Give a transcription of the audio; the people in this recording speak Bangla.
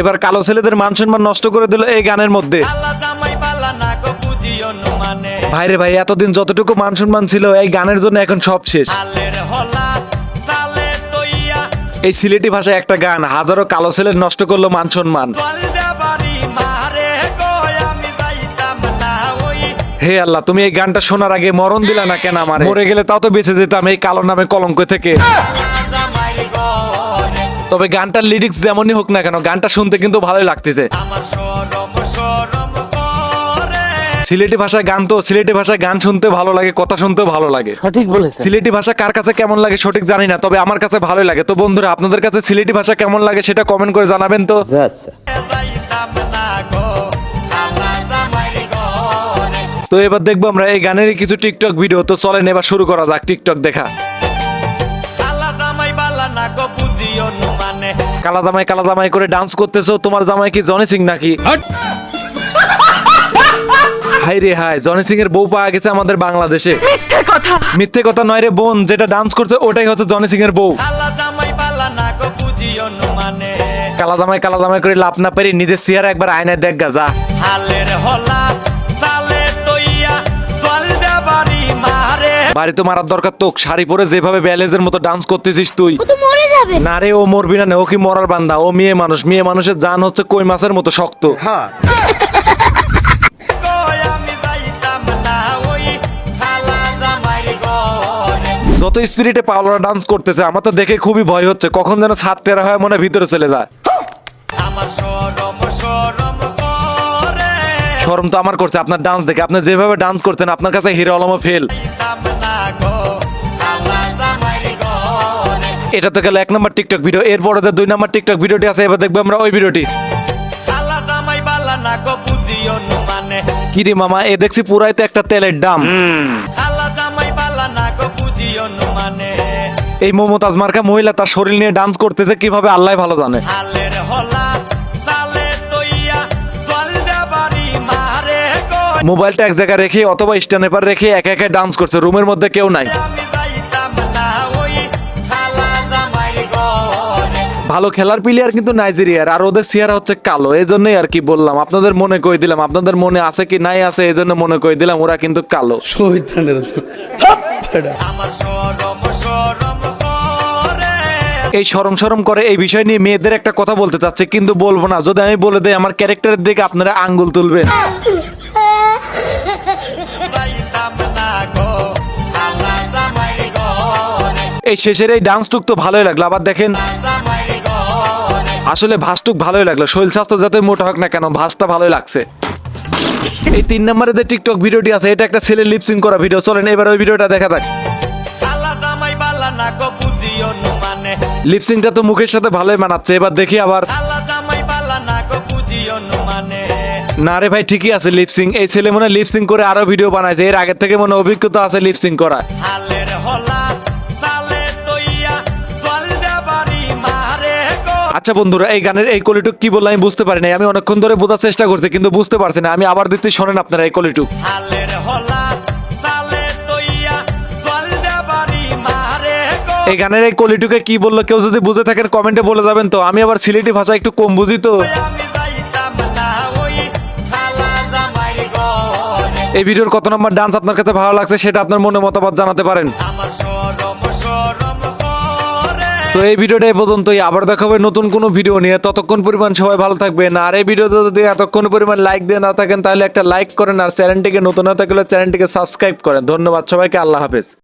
এবার কালো ছেলেদের মান সম্মান নষ্ট করে দিল এই গানের মধ্যে। ভাইরে ভাই এতদিন যতটুকু মান সম্মান ছিল এই গানের জন্য এখন সব শেষ। এই সিলেটি ভাষায় একটা গান হাজারো কালো ছেলের নষ্ট করল মান সম্মান হে আল্লাহ তুমি এই গানটা শোনার আগে মরণ দিলা না কেন আমার? মরে গেলে তাও তো বেঁচে যেতাম এই কালো নামে কলঙ্ক থেকে। গনে তবে গানটার লিরিক্স যেমনই হোক না কেন গানটা শুনতে কিন্তু ভালোই লাগতেছে। সিলেটি ভাষায় গান তো সিলেটি ভাষায় গান শুনতে ভালো লাগে কথা শুনতেও ভালো লাগে। সঠিক বলেছেন। সিলেটি ভাষা কার কাছে কেমন লাগে সঠিক জানি না তবে আমার কাছে ভালোই লাগে। তো বন্ধুরা আপনাদের কাছে সিলেটি ভাষা কেমন লাগে সেটা কমেন্ট করে জানাবেন তো। জামাই গনে তো এবার দেখব আমরা এই গানেরই কিছু টিকটক ভিডিও তো চলেন এবার শুরু করা যাক টিকটক দেখা। জামাই বালা না গো বুঝিও নো। কালা জামাই কালা জামাই করে ডান্স করতেছো তোমার জামাই কি জনি সিং নাকি? হাই রে হাই জনি সিং এর বউ পাওয়া গেছে আমাদের বাংলাদেশে। মিথ্যে কথা। নয় রে বোন যেটা ডান্স করছে ওটাই হচ্ছে জনি সিং এর বউ। কালা জামাই কালা জামাই করে লাভ না পেরে নিজের চেহারা একবার আয়নায় দেখ গা যা হালের হলা সালে তৈয়া জল দেবারি মারে। বাড়ি তো মারার দরকার তোক শাড়ি পরে যেভাবে ব্যালেজের মতো ডান্স করতেছিস তুই। যাবে? না রে ও মরবি না ও কি মরার বান্দা? ও মেয়ে মানুষ মেয়ে মানুষের জান হচ্ছে কই মাছের মতো শক্ত। গনে যত স্পিরিটে পাওলারা ডান্স করতেছে আমার তো দেখে খুবই ভয় হচ্ছে কখন যেন ছাদ টেরা হয় মনে হয় ভিতরে চলে যায়। আমার সরম সরম শরম তো আমার করছে আপনার ডান্স দেখে। আপনি যেভাবে ডান্স করতেন আপনার কাছে হিরো আলমও ফেল এটা তো গেল এক নম্বর টিকটক ভিডিও এরপরে দুই নম্বর টিকটক ভিডিওটি আছে এবার দেখব আমরা ওই ভিডিওটি কিরে মামা এ দেখছি পুরাই তো একটা তেলের দাম। এই মমতাজ মার্কা মহিলা তার শরীর নিয়ে ডান্স করতেছে কীভাবে আল্লাহ ভালো জানে। মোবাইলটা এক জায়গায় রেখে অথবা স্ট্যান্ডে পার রেখে একা একা ডান্স করছে রুমের মধ্যে কেউ নাই। ভালো খেলার প্লেয়ার কিন্তু নাইজেরিয়ার আর ওদের চেহারা হচ্ছে কালো এই জন্যই আর কি বললাম। আপনাদের মনে কই দিলাম আপনাদের মনে আছে কি নাই আছে এই জন্য মনে কই দিলাম ওরা কিন্তু কালো। আমার সরম সরম এই সরম সরম করে এই বিষয় নিয়ে মেয়েদের একটা কথা বলতে চাচ্ছে কিন্তু বলব না। যদি আমি বলে দেই আমার ক্যারেক্টারের দিকে আপনারা আঙ্গুল তুলবেন। এই শেষের এই ডান্স টুক তো ভালোই লাগল আবার দেখেন আসলে ভাসটুক ভালোই লাগল। শরীর স্বাস্থ্য যতই মোটা হোক না কেন ভাসটা ভালোই লাগছে। এই তিন নম্বরে যে টিকটক ভিডিওটি আছে এটা একটা ছেলে লিপসিং করা ভিডিও চলেন এবার ওই ভিডিওটা দেখা যাক। লিপসিংটা তো মুখের সাথে ভালোই মানাচ্ছে। এবার দেখি আবার। না রে ভাই ঠিকই আছে লিপসিং এই ছেলে মনে লিপসিং করে আরও ভিডিও বানাইছে এর আগের থেকে মনে অভিজ্ঞতা আছে লিপসিং করা আচ্ছা বন্ধুরা এই গানের এই কলিটুক কি বললাম আমি বুঝতে পারি নাই। আমি অনেকক্ষণ ধরে বোঝার চেষ্টা করছি কিন্তু বুঝতে পারছি না। আমি আবার দিতে শোনেন আপনারা এই কলিটুক। এই গানের এই কলিটুকে কি বলল কেউ যদি বুঝে থাকেন কমেন্টে বলে যাবেন তো। আমি আবার সিলেটি ভাষা একটু কম বুঝি তো। এই ভিডিওর কত নম্বর ডান্স আপনার কাছে ভালো লাগছে সেটা আপনার মনে মতামত জানাতে পারেন। তো এই ভিডিওটা এই পর্যন্তই। আবার দেখাবে নতুন কোনো ভিডিও নিয়ে। ততক্ষণ পরিমাণ সবাই ভালো থাকবেন। আর এই ভিডিওতে যদি এতক্ষণ পরিমাণ লাইক দিয়ে না থাকেন, তাহলে একটা লাইক করেন আর চ্যানেলটিকে নতুন না থাকলে চ্যানেলটিকে সাবস্ক্রাইব করেন। ধন্যবাদ সবাইকে। আল্লাহ হাফেজ।